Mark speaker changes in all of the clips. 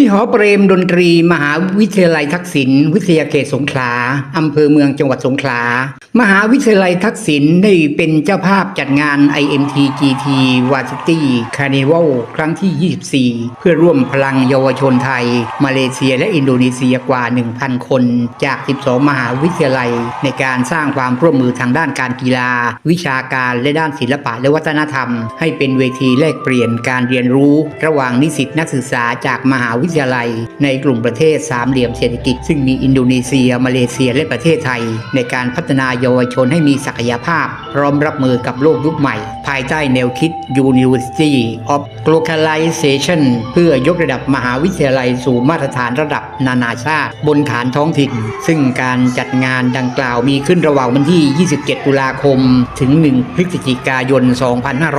Speaker 1: ที่หอเปรมดนตรี มหาวิทยาลัยทักษิณวิทยาเขตสงขลาอำเภอเมืองจังหวัดสงขลา มหาวิทยาลัยทักษิณได้เป็นเจ้าภาพจัดงาน IMT GT Varsity Carnival ครั้งที่ 24 เพื่อร่วมพลังเยาวชนไทย มาเลเซียและอินโดนีเซียกว่า 1,000 คน จาก 12 มหาวิทยาลัย ในการสร้างความร่วมมือทางด้านการกีฬา วิชาการและด้านศิลปะและวัฒนธรรม ให้เป็นเวทีแลกเปลี่ยนการเรียนรู้ ระหว่างนิสิตนักศึกษาจากมหาวิทยาลัย ในกลุ่มประเทศสามเหลี่ยมเศรษฐกิจ ซึ่งมีอินโดนีเซีย มาเลเซียและประเทศไทย ในการพัฒนาเยาวชนให้มีศักยภาพ พร้อมรับมือกับโลกยุคใหม่ ภายใต้แนวคิด University of Globalization เพื่อยกระดับมหาวิทยาลัยสู่มาตรฐานระดับนานาชาติ บนฐานท้องถิ่น ซึ่งการจัดงานดังกล่าวมีขึ้นระหว่างวันที่ 27 ตุลาคม ถึง 1 พฤศจิกายน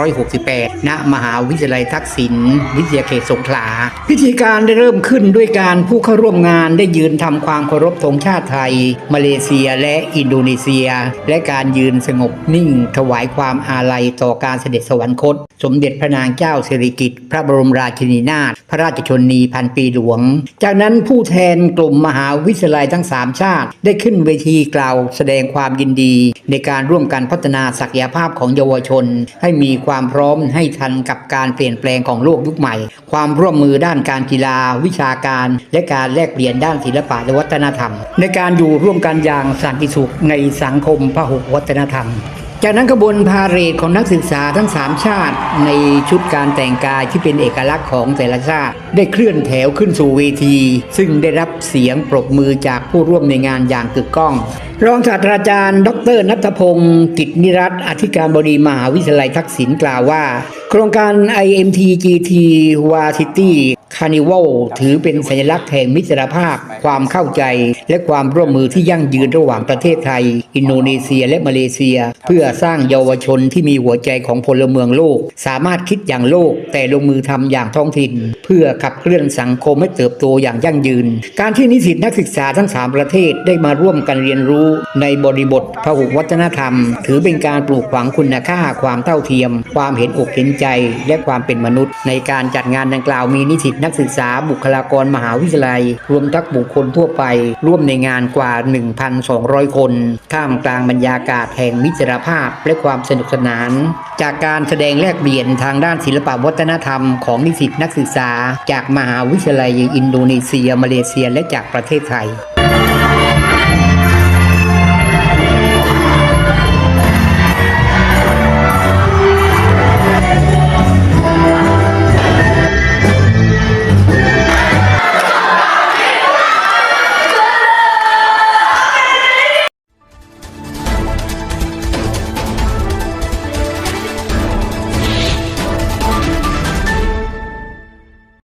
Speaker 1: 2568 ณ มหาวิทยาลัยทักษิณ วิทยาเขตสงขลา พิธีการได้เริ่มขึ้นด้วยการผู้เข้าร่วมงานได้ยืนทำความเคารพธงชาติไทย มาเลเซียและอินโดนีเซีย และการยืนสงบนิ่ง ถวายความอาลัยต่อการเสด็จสวรรคต สมเด็จพระนางเจ้าสิริกิติ์พระบรมราชินีนาถพระราชชนนีพันปีหลวง จากนั้นผู้แทนกลุ่มมหาวิทยาลัยทั้งสามชาติ ได้ขึ้นเวทีกล่าวแสดงความยินดี ในการร่วมกันพัฒนาศักยภาพของเยาวชน ให้มีความพร้อมให้ทันกับการเปลี่ยนแปลงของโลกยุคใหม่ ความร่วมมือด้านการกีฬาวิชาการ และการแลกเปลี่ยนด้านศิลปะและวัฒนธรรม ในการอยู่ร่วมกันอย่างสันติสุขในสังคมพหุวัฒนธรรมจากนั้นขบวนพาเหรดของนักศึกษาทั้ง 3 ชาติ ในชุดการแต่งกายที่เป็นเอกลักษณ์ของแต่ละชาติ ได้เคลื่อนแถวขึ้นสู่เวที ซึ่งได้รับเสียงปรบมือจากผู้ร่วมในงานอย่างกึกก้อง รองศาสตราจารย์ ดรนัทพงศ์กิจนิรัตอธิการบดีมหาวิทยาลัยทักษิณกล่าวว่า โครงการ IMT GT Varsity คาร์นิวัลถือเป็นสัญลักษณ์แห่งมิตรภาพ ความเข้าใจ และความร่วมมือที่ยั่งยืนระหว่างประเทศไทย อินโดนีเซียและมาเลเซีย เพื่อสร้างเยาวชนที่มีหัวใจของพลเมืองโลก สามารถคิดอย่างโลก แต่ลงมือทำอย่างท้องถิ่น เพื่อขับเคลื่อนสังคมให้เติบโตอย่างยั่งยืน การที่นิสิตนักศึกษาทั้ง 3 ประเทศได้มาร่วมกันเรียนรู้ในบริบทพหุวัฒนธรรม ถือเป็นการปลูกฝังคุณค่าความเท่าเทียม ความเห็นอกเห็นใจ และความเป็นมนุษย์ ในการจัดงานดังกล่าวมีนิสิตนักศึกษาบุคลากรมหาวิทยาลัย รวมทั้งบุคคลทั่วไป ร่วมในงานกว่า 1,200 คน ท่ามกลางบรรยากาศแห่งมิตรภาพและความสนุกสนาน จากการแสดงแลกเปลี่ยนทางด้านศิลปวัฒนธรรมของนิสิตนักศึกษา จากมหาวิทยาลัยอินโดนีเซีย มาเลเซียและจากประเทศไทย